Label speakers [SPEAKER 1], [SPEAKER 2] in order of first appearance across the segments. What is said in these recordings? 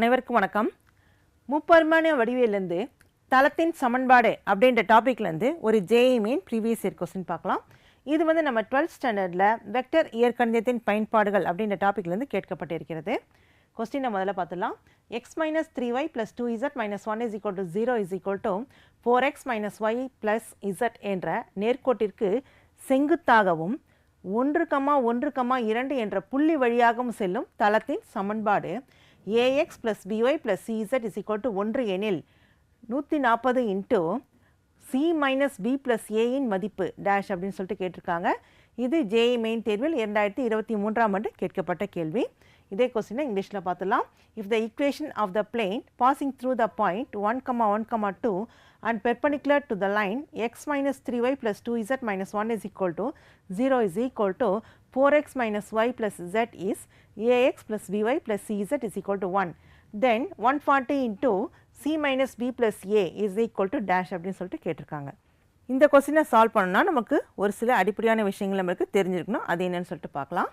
[SPEAKER 1] அனைவருக்கும் வணக்கம். முப்பரிமாண வடிவிலிருந்து தளத்தின் சமன்பாடு அப்படின்ற டாப்பிக்லேருந்து ஒரு JEE main previous year question பார்க்கலாம். இது வந்து நம்ம டுவெல்த் ஸ்டாண்டர்டில் வெக்டர் இயற்கணிதத்தின் பயன்பாடுகள் அப்படின்ற டாப்பிக்லேருந்து கேட்கப்பட்டிருக்கிறது. கொஸ்டினை முதல்ல பார்த்துலாம் x minus three y plus two z minus one is equal to zero is equal to four x minus y plus z என்ற நேர்கோட்டிற்கு செங்குத்தாகவும் ஒன்று கமா ஒன்று கமா இரண்டு என்ற புள்ளி வழியாகவும் செல்லும் தளத்தின் சமன்பாடு. A x plus b y plus CZ is equal to ஒன்று எனில் நூற்றி நாற்பது into c minus b plus ஏயின் மதிப்பு டேஷ் அப்படின்னு சொல்லிட்டு கேட்டிருக்காங்க. இது ஜேஇ மெயின் தேர்வில் இரண்டாயிரத்தி இருபத்தி மூன்றாம் ஆண்டு கேட்கப்பட்ட கேள்வி. இதே கொஸ்டினை இங்கிலீஷில் பார்த்துலாம் if the equation of the plane passing through the point one comma one comma two and perpendicular to the line x minus three y plus two z minus one is equal to zero is equal to four x minus y plus z is a x plus b y plus CZ is equal to one then one forty into c minus b plus a is equal to dash அப்படின்னு சொல்லிட்டு கேட்டிருக்காங்க. இந்த கொஸ்டினை solve பண்ணணும்னா நமக்கு ஒரு சில அடிப்படையான விஷயங்கள் நமக்கு தெரிஞ்சிருக்கணும். அது என்னன்னு சொல்லிட்டு பார்க்கலாம்.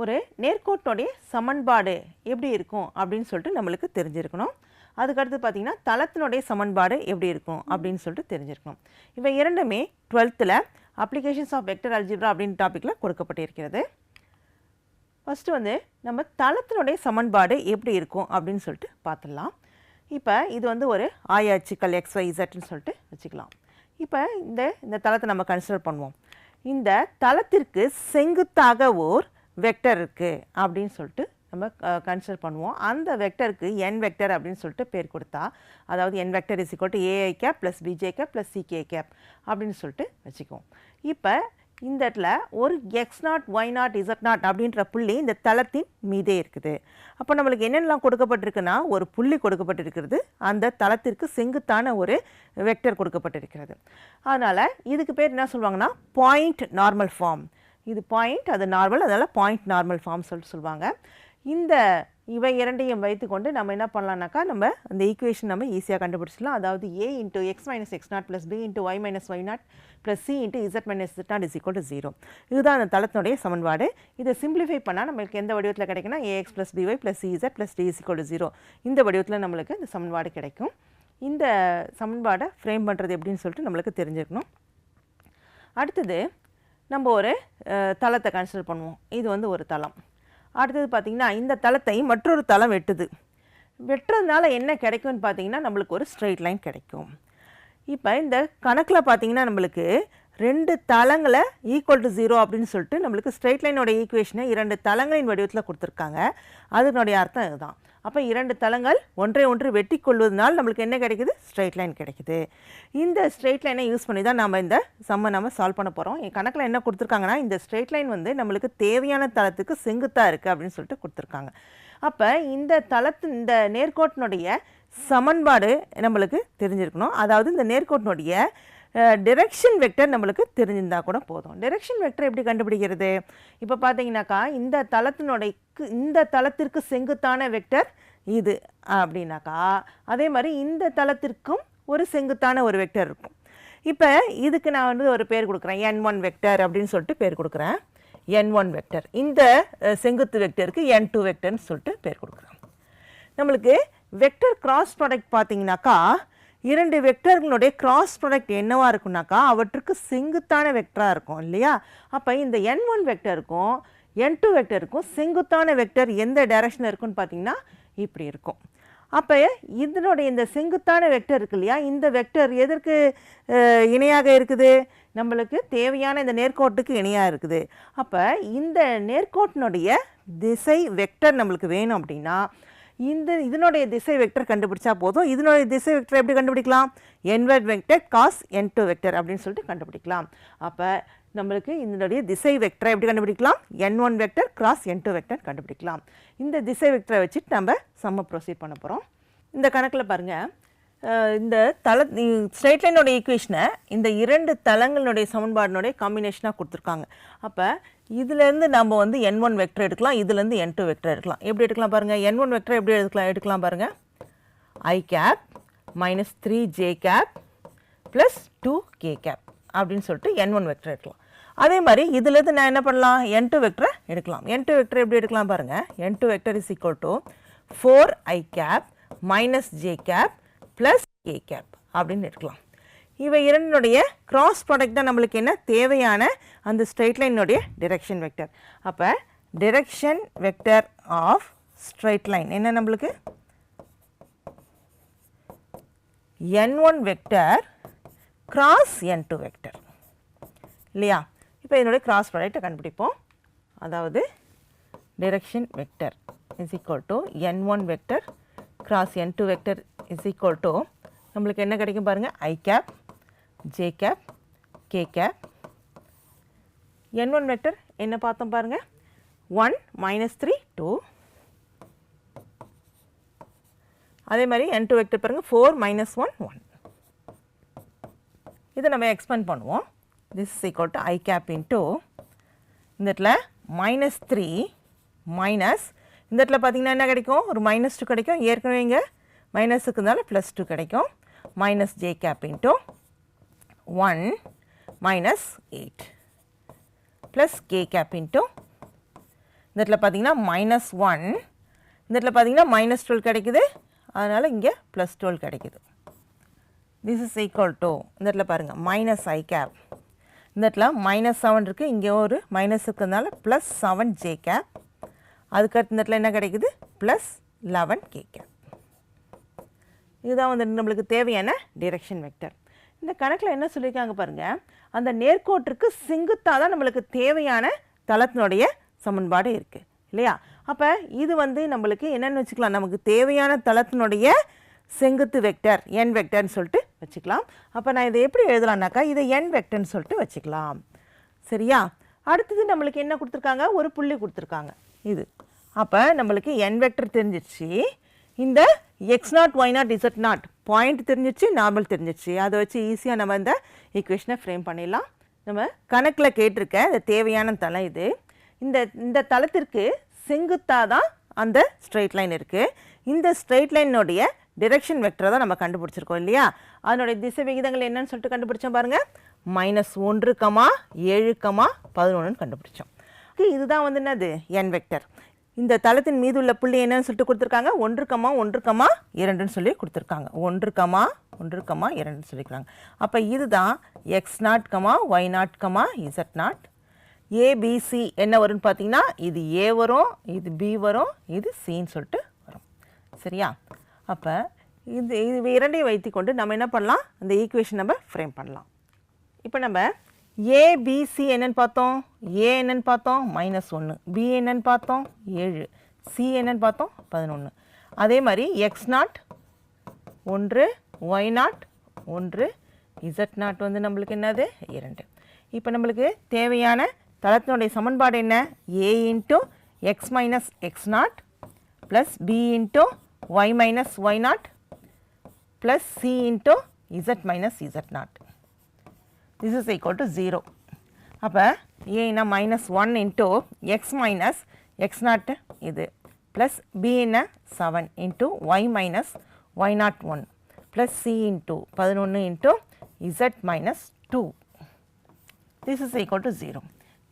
[SPEAKER 1] ஒரு நேர்கோட்டுடைய சமன்பாடு எப்படி இருக்கும் அப்படின்னு சொல்லிட்டு நம்மளுக்கு தெரிஞ்சிருக்கணும். அதுக்கடுத்து பார்த்தீங்கன்னா தளத்தினுடைய சமன்பாடு எப்படி இருக்கும் அப்படின்னு சொல்லிட்டு தெரிஞ்சிருக்கணும். இவை இரண்டுமே டுவெல்த்தில் அப்ளிகேஷன்ஸ் ஆஃப் வெக்டர் அல்ஜிப்ரா அப்படின்னு டாப்பிக்கில் கொடுக்கப்பட்டிருக்கிறது. ஃபஸ்ட்டு வந்து நம்ம தளத்தினுடைய சமன்பாடு எப்படி இருக்கும் அப்படின்னு சொல்லிட்டு பார்த்துடலாம். இப்போ இது வந்து ஒரு ஆய எக்ஸ் ஒய் இசட்னு சொல்லிட்டு வச்சுக்கலாம். இப்போ இந்த இந்த தளத்தை நம்ம கன்சிடர் பண்ணுவோம். இந்த தளத்திற்கு செங்குத்தாக ஓர் வெக்டர் இருக்குது அப்படின்னு சொல்லிட்டு நம்ம கன்சிடர் பண்ணுவோம். அந்த வெக்டருக்கு என் வெக்டர் அப்படின்னு சொல்லிட்டு பேர் கொடுத்தா அதாவது n vector is இக்கோட்டு a i cap plus b j cap plus c k cap அப்படின்னு சொல்லிட்டு வச்சுக்குவோம். இப்போ இந்த இடத்துல ஒரு x naught y naught z naught அப்படின்ற புள்ளி இந்த தளத்தின் மீதே இருக்குது. அப்போ நம்மளுக்கு என்னென்னலாம் கொடுக்கப்பட்டிருக்குன்னா ஒரு புள்ளி கொடுக்கப்பட்டிருக்கிறது. அந்த தளத்திற்கு செங்குத்தான ஒரு வெக்டர் கொடுக்கப்பட்டிருக்கிறது. அதனால் இதுக்கு பேர் என்ன சொல்லுவாங்கன்னா பாயிண்ட் நார்மல் ஃபார்ம் இது பாயிண்ட் அது நார்மல் அதனால் பாயிண்ட் நார்மல் ஃபார்ம் சொல்லிட்டு சொல்லுவாங்க. இந்த இவை இரண்டையும் வைத்துக்கொண்டு நம்ம என்ன பண்ணலாம்னாக்கா நம்ம அந்த ஈக்குவேஷன் நம்ம ஈஸியாக கண்டுபிடிச்சிடலாம். அதாவது a into x minus x naught plus b into y minus y naught plus c into z minus z naught is equal to zero இதுதான் அந்த தளத்தினுடைய சமன்பாடு. இதை சிம்பிளிஃபை பண்ணால் நம்மளுக்கு எந்த வடிவத்தில் கிடைக்குன்னா a x plus b y plus CZ plus d is equal to zero இந்த வடிவத்தில் நம்மளுக்கு இந்த சமன்பாடு கிடைக்கும். இந்த சமன்பாடை ஃப்ரேம் பண்ணுறது எப்படின்னு சொல்லிட்டு நம்மளுக்கு தெரிஞ்சுக்கணும் அடுத்தது நம்ம ஒரு தளத்தை கன்சிடர் பண்ணுவோம். இது வந்து ஒரு தளம். அடுத்தது பார்த்திங்கன்னா இந்த தளத்தை மற்றொரு தளம் வெட்டுது. வெட்டுறதுனால என்ன கிடைக்கும்னு பார்த்தீங்கன்னா நம்மளுக்கு ஒரு ஸ்ட்ரெயிட் லைன் கிடைக்கும். இப்போ இந்த கணக்கில் பார்த்தீங்கன்னா நம்மளுக்கு ரெண்டு தளங்களை ஈக்குவல் டு ஜீரோ அப்படின்னு சொல்லிட்டு நம்மளுக்கு ஸ்ட்ரெயிட் லைனோட ஈக்குவேஷனை இரண்டு தளங்களின் வடிவத்தில் கொடுத்துருக்காங்க. அதனுடைய அர்த்தம் இதுதான். அப்போ இரண்டு தளங்கள் ஒன்றை ஒன்று வெட்டி கொள்வதனால் நம்மளுக்கு என்ன கிடைக்குது? ஸ்ட்ரெயிட் லைன் கிடைக்குது. இந்த ஸ்ட்ரெயிட் லைனை யூஸ் பண்ணி தான் நம்ம இந்த சம்மை நம்ம சால்வ் பண்ண போகிறோம் என் கணக்கில் என்ன கொடுத்துருக்காங்கன்னா இந்த ஸ்ட்ரெயிட் லைன் வந்து நம்மளுக்கு தேவையான தளத்துக்கு செங்குத்தாக இருக்குது அப்படின்னு சொல்லிட்டு கொடுத்துருக்காங்க. அப்போ இந்த தளத்து இந்த நேர்கோட்டினுடைய சமன்பாடு நம்மளுக்கு தெரிஞ்சிருக்கணும். அதாவது இந்த நேர்கோட்டினுடைய டிரெக்ஷன் வெக்டர் நம்மளுக்கு தெரிஞ்சிருந்தா கூட போதும். டிரெக்ஷன் வெக்டர் எப்படி கண்டுபிடிக்கிறது? இப்போ பார்த்தீங்கன்னாக்கா இந்த தளத்தினுடைய இந்த தளத்திற்கு செங்குத்தான வெக்டர் இது அப்படின்னாக்கா அதே மாதிரி இந்த தளத்திற்கும் ஒரு செங்குத்தான ஒரு வெக்டர் இருக்கும். இப்போ இதுக்கு நான் வந்து ஒரு பேர் கொடுக்குறேன். என் ஒன் வெக்டர் அப்படின்னு சொல்லிட்டு பேர் கொடுக்குறேன். என் ஒன் வெக்டர் இந்த செங்குத்து வெக்டருக்கு என் டூ வெக்டர்னு சொல்லிட்டு பேர் கொடுக்குறோம் நம்மளுக்கு வெக்டர் கிராஸ் ப்ராடக்ட் பார்த்தீங்கன்னாக்கா இரண்டு வெக்டர்களுடைய கிராஸ் ப்ராடக்ட் என்னவாக இருக்குனாக்கா அவற்றுக்கு செங்குத்தான வெக்டராக இருக்கும் இல்லையா? அப்போ இந்த என் ஒன் வெக்டருக்கும் என் டூ வெக்டருக்கும் செங்குத்தான வெக்டர் எந்த டைரக்ஷனில் இருக்குன்னு பார்த்தீங்கன்னா இப்படி இருக்கும். அப்போ இதனுடைய இந்த செங்குத்தான வெக்டர் இருக்கு இல்லையா? இந்த வெக்டர் எதற்கு இணையாக இருக்குது? நம்மளுக்கு தேவையான இந்த நேர்கோட்டுக்கு இணையாக இருக்குது. அப்போ இந்த நேர்கோட்டினுடைய திசை வெக்டர் நம்மளுக்கு வேணும் அப்படின்னா இந்த இதனுடைய திசை வெக்டர் கண்டுபிடிச்சா போதும். இதனுடைய திசை வெக்டர் எப்படி கண்டுபிடிக்கலாம்? என்வெட் vector cross n two vector அப்படின்னு சொல்லிட்டு கண்டுபிடிக்கலாம். அப்போ நம்மளுக்கு இதனுடைய திசை வெக்டரை எப்படி கண்டுபிடிக்கலாம்? N one vector cross n two vector கண்டுபிடிக்கலாம். இந்த திசை வெக்டரை வச்சுட்டு நம்ம செம்ம ப்ரொசீட் பண்ண போகிறோம் இந்த கணக்கில் பாருங்கள் இந்த தள ஸ்ட்ரெயிட் லைனோட ஈக்குவேஷனை இந்த இரண்டு தளங்களுடைய சமன்பாடினுடைய காம்பினேஷனாக கொடுத்துருக்காங்க. அப்போ இதுலேருந்து நம்ம வந்து என் ஒன் வெக்டர் எடுக்கலாம் இதுலேருந்து என் டூ வெக்டர் எடுக்கலாம். எப்படி எடுக்கலாம் பாருங்கள் என் ஒன் வெக்டர் எப்படி எடுக்கலாம் எடுக்கலாம் பாருங்கள் i cap minus three j cap plus two k cap அப்படின்னு சொல்லிட்டு என் ஒன் வெக்டர் எடுக்கலாம். அதே மாதிரி இதுலேருந்து நான் என்ன பண்ணலாம்? என் டூ வெக்டரை எடுக்கலாம். என் டூ வெக்டர் எப்படி எடுக்கலாம் பாருங்கள் n two vector is equal to four i cap minus j cap plus k cap அப்படின்னு எடுக்கலாம். இவை இரண்டினுடைய கிராஸ் ப்ராடக்ட் தான் நம்மளுக்கு என்ன தேவையான அந்த ஸ்ட்ரைட் லைனுடைய டிரெக்ஷன் வெக்டர் அப்போ direction vector of straight line என்ன நம்மளுக்கு? N one vector cross n two vector இல்லையா? இப்போ இதனுடைய கிராஸ் ப்ராடக்ட்டை கண்டுபிடிப்போம். அதாவது direction vector is equal to n one vector cross n two vector is equal to நம்மளுக்கு என்ன கிடைக்கும் பாருங்கள் i cap j cap k cap n one vector என்ன பார்த்தோம் பாருங்கள் ஒன் மைனஸ் த்ரீ டூ அதே மாதிரி என் டூ வெக்டர் பாருங்கள் ஃபோர் மைனஸ் ஒன் ஒன் இதை நம்ம எக்ஸ்பெண்ட் பண்ணுவோம். This is equal to i cap into இந்த இடத்துல மைனஸ் த்ரீ மைனஸ் இந்த இடத்துல பார்த்தீங்கன்னா என்ன கிடைக்கும்? ஒரு மைனஸ் டூ கிடைக்கும். ஏற்கனவே இங்கே மைனஸுக்கு இருந்தாலும் ப்ளஸ் டூ கிடைக்கும். Minus j cap into one minus eight plus k cap into இந்த இடத்துல பார்த்தீங்கன்னா மைனஸ் ஒன் இந்த இடத்துல பார்த்தீங்கன்னா மைனஸ் டுவெல் கிடைக்குது. அதனால் இங்கே ப்ளஸ் டுவெல் கிடைக்குது. திஸ் இஸ் ஈக்குவல் டு இந்த இடத்துல பாருங்கள் மைனஸ் ஐ கேப் இந்த இடத்துல மைனஸ் செவன் இருக்குது இங்கே ஒரு மைனஸ் இருக்கிறதுனால ப்ளஸ் செவன் ஜே கேப் அதுக்கடுத்து இந்த இடத்துல என்ன கிடைக்குது? ப்ளஸ் லெவன் கே கேப் இதுதான் வந்து நம்மளுக்கு தேவையான டிரெக்ஷன் வெக்டர் இந்த கணக்கில் என்ன சொல்லியிருக்காங்க பாருங்கள் அந்த நேர்கோட்டிற்கு செங்குத்தாக தான் நம்மளுக்கு தேவையான தளத்தினுடைய சமன்பாடு இருக்குது இல்லையா? அப்போ இது வந்து நம்மளுக்கு என்னென்னு வச்சுக்கலாம். நமக்கு தேவையான தளத்தினுடைய செங்குத்து வெக்டர் என் வெக்டர்னு சொல்லிட்டு வச்சுக்கலாம். அப்போ நான் இதை எப்படி எழுதலாம்னாக்கா இதை என் வெக்டர்னு சொல்லிட்டு வச்சுக்கலாம். சரியா? அடுத்தது நம்மளுக்கு என்ன கொடுத்துருக்காங்க? ஒரு புள்ளி கொடுத்துருக்காங்க. இது. அப்போ நம்மளுக்கு என் வெக்டர் தெரிஞ்சிருச்சு. இந்த x naught y naught z naught point தெரிஞ்சிச்சு நார்மல் தெரிஞ்சிச்சு. அதை வச்சு ஈஸியாக நம்ம இந்த ஈக்குவேஷனை ஃப்ரேம் பண்ணிடலாம். நம்ம கணக்கில் கேட்டிருக்க இந்த தேவையான தளம் இது. இந்த இந்த தளத்திற்கு செங்குத்தாக தான் அந்த ஸ்ட்ரெயிட் லைன் இருக்குது இந்த ஸ்ட்ரெயிட் லைனுடைய டிரெக்ஷன் வெக்டரை தான் நம்ம கண்டுபிடிச்சிருக்கோம் இல்லையா? அதனுடைய திசை விகிதங்கள் என்னன்னு சொல்லிட்டு கண்டுபிடிச்சோம் பாருங்கள் மைனஸ் ஒன்று கமா ஏழு கமா பதினொன்றுன்னு கண்டுபிடிச்சோம். இதுதான் வந்து என்னது? என் வெக்டர் இந்த தளத்தின் மீது உள்ள புள்ளி என்னன்னு சொல்லிட்டு கொடுத்துருக்காங்க. ஒன்று கமா ஒன்று கமா இரண்டுன்னு சொல்லி கொடுத்துருக்காங்க. ஒன்று கமா ஒன்று கமா இரண்டுன்னு சொல்லிக்கிறாங்க. அப்போ இதுதான் x naught comma y naught comma z naught a b c என்ன வரும்னு பார்த்தீங்கன்னா இது ஏ வரும் இது பி வரும் இது சின்னு சொல்லிட்டு வரும். சரியா? அப்போ இது இது இரண்டையும் வைத்துக்கொண்டு நம்ம என்ன பண்ணலாம்? அந்த ஈக்குவேஷன் நம்ம ஃப்ரேம் பண்ணலாம். இப்போ நம்ம ஏபிசி என்னன்னு பார்த்தோம். ஏ என்னன்னு பார்த்தோம் மைனஸ் ஒன்று பி என்னன்னு பார்த்தோம் ஏழு. சி என்னன்னு பார்த்தோம் பதினொன்று அதே மாதிரி எக்ஸ் நாட் ஒன்று. ஒய் நாட் ஒன்று. இசட் நாட் வந்து நம்மளுக்கு என்னது? இரண்டு. இப்போ நம்மளுக்கு தேவையான தளத்தினுடைய சமன்பாடு என்ன? A into x minus x naught plus b into y minus y naught plus c into z minus z naught this is equal to 0. அப்போ ஏன்னா minus one into x minus x naught இது. Plus B என்ன seven into y minus y naught one plus c into பதினொன்று into z minus two this is equal to zero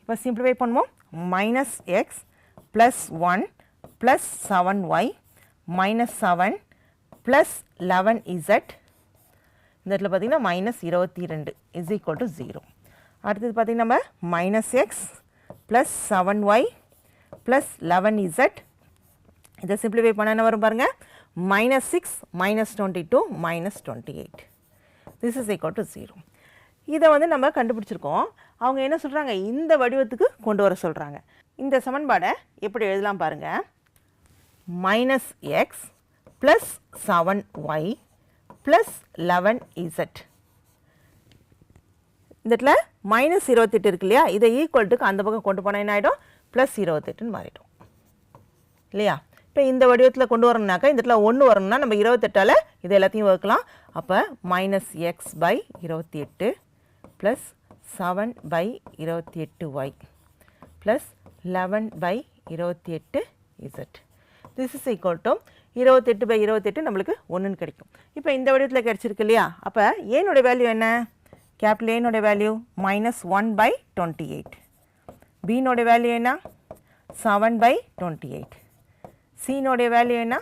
[SPEAKER 1] இப்போ simplify பண்ணுவோம். Minus x plus one plus seven y minus seven plus eleven z இந்த இடத்துல பார்த்தீங்கன்னா minus இருபத்தி ரெண்டு is equal to zero அடுத்தது பார்த்திங்கன்னா நம்ம minus x plus seven y plus eleven z இதை சிம்பிளிஃபை பண்ண என்ன வரும் பாருங்கள் minus six minus twenty two minus twenty eight this is equal to zero இதை வந்து நம்ம கண்டுபிடிச்சிருக்கோம். அவங்க என்ன சொல்கிறாங்க இந்த வடிவத்துக்கு கொண்டு வர சொல்கிறாங்க இந்த சமன்பாடை எப்படி எழுதலாம் பாருங்கள் minus x plus seven y plus eleven z இந்த இடத்துல மைனஸ் இருபத்தெட்டு இருக்கு இல்லையா? இதை ஈக்குவல்ட்டுக்கு அந்த பக்கம் கொண்டு போனால் என்ன ஆகிடும் ப்ளஸ் இருபத்தெட்டுன்னு மாறிடும். இல்லையா? இப்போ இந்த வடிவத்தில் கொண்டு வரணும்னாக்கா இந்த இடத்துல ஒன்று வரணும்னா நம்ம இருபத்தெட்டால் இது எல்லாத்தையும் வகுக்கலாம். அப்போ மைனஸ் எக்ஸ் பை இருபத்தி எட்டு ப்ளஸ் செவன் பை இருபத்தி எட்டு ஒய் ப்ளஸ் லெவன் பை இருபத்தி எட்டு z this is equal to இருபத்தெட்டு பை இருபத்தெட்டு நம்மளுக்கு ஒன்றுன்னு கிடைக்கும். இப்போ இந்த வடிவத்தில் கிடச்சிருக்கு இல்லையா? அப்போ ஏனுடைய வேல்யூ என்ன? Capital ஏனுடைய value minus one by twenty eight பியினுடைய value என்ன? செவன் பை டுவெண்ட்டி எயிட் சியினுடைய வேல்யூ என்ன?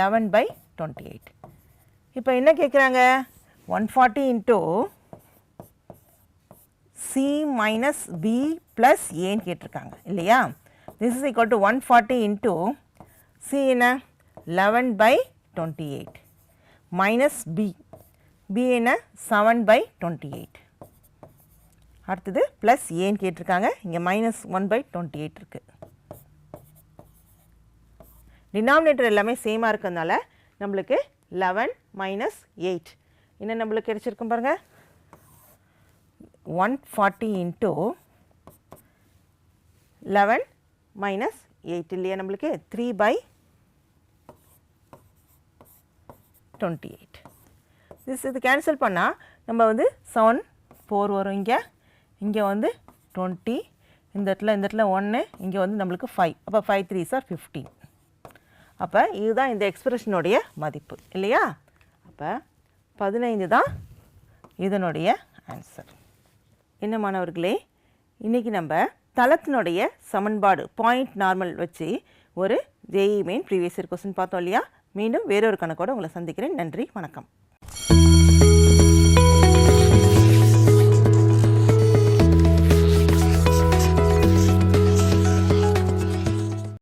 [SPEAKER 1] லெவன் பை டுவெண்ட்டி எயிட் இப்போ என்ன கேட்குறாங்க one forty into c minus b plus ஏன்னு கேட்டிருக்காங்க இல்லையா? This is equal to one forty into என்ன? Eleven by twenty eight minus b b என்ன? செவன் பை டுவெண்ட்டி எயிட் அடுத்தது ப்ளஸ் ஏன்னு கேட்டிருக்காங்க. இங்கே minus one by twenty eight இருக்குது டினாமினேட்டர் எல்லாமே சேமாக இருக்கிறதுனால நம்மளுக்கு லெவன் மைனஸ் எயிட் என்ன நம்மளுக்கு கிடச்சிருக்கும் பாருங்கள் one forty into eleven minus eight இல்லையா நம்மளுக்கு? Three by twenty eight this இது கேன்சல் பண்ணால் நம்ம வந்து செவன் ஃபோர் வரும் இங்கே. இங்கே வந்து டுவெண்ட்டி இந்த இடத்துல இந்த இடத்துல ஒன்று இங்கே வந்து நம்மளுக்கு ஃபைவ் அப்போ ஃபைவ் த்ரீ சார் ஃபிஃப்டீன் அப்போ இதுதான் இந்த எக்ஸ்பிரஷனுடைய மதிப்பு இல்லையா? அப்போ பதினைந்து தான் இதனுடைய ஆன்சர் என்ன மாணவர்களே இன்றைக்கி நம்ம தளத்தினுடைய சமன்பாடு பாயிண்ட் நார்மல் வச்சு ஒரு JEE main previous year question பார்த்தோம் இல்லையா? மீண்டும் வேறொரு கணக்கோடு உங்களை சந்திக்கிறேன். நன்றி வணக்கம்.